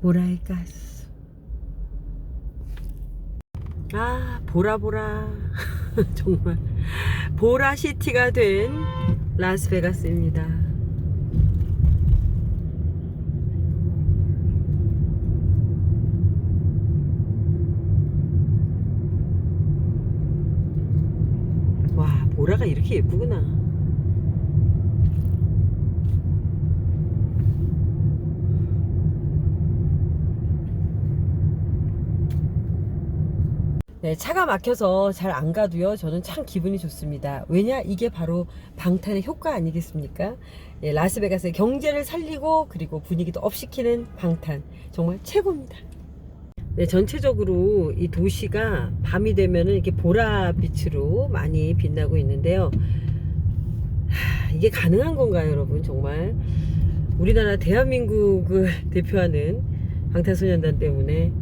뭐랄까스. 아, 보라보라. 정말 보라시티가 된 라스베가스입니다. 와, 보라가 이렇게 예쁘구나. 네, 차가 막혀서 잘 안 가도요. 저는 참 기분이 좋습니다. 왜냐? 이게 바로 방탄의 효과 아니겠습니까? 예, 라스베가스의 경제를 살리고 그리고 분위기도 업시키는 방탄. 정말 최고입니다. 네, 전체적으로 이 도시가 밤이 되면은 이렇게 보라빛으로 많이 빛나고 있는데요. 하, 이게 가능한 건가요, 여러분? 정말 우리나라 대한민국을 대표하는 방탄소년단 때문에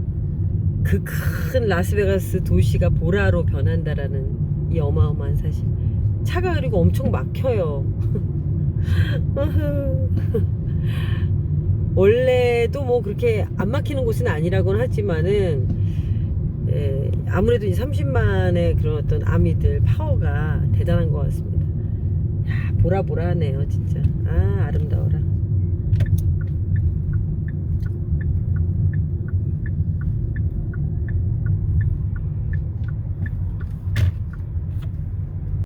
그 큰 라스베가스 도시가 보라로 변한다라는 이 어마어마한 사실. 차가 그리고 엄청 막혀요. 원래도 뭐 그렇게 안 막히는 곳은 아니라고는 하지만은 예, 아무래도 이 30만의 그런 어떤 아미들 파워가 대단한 것 같습니다. 야, 보라보라하네요, 진짜. 아, 아름다워.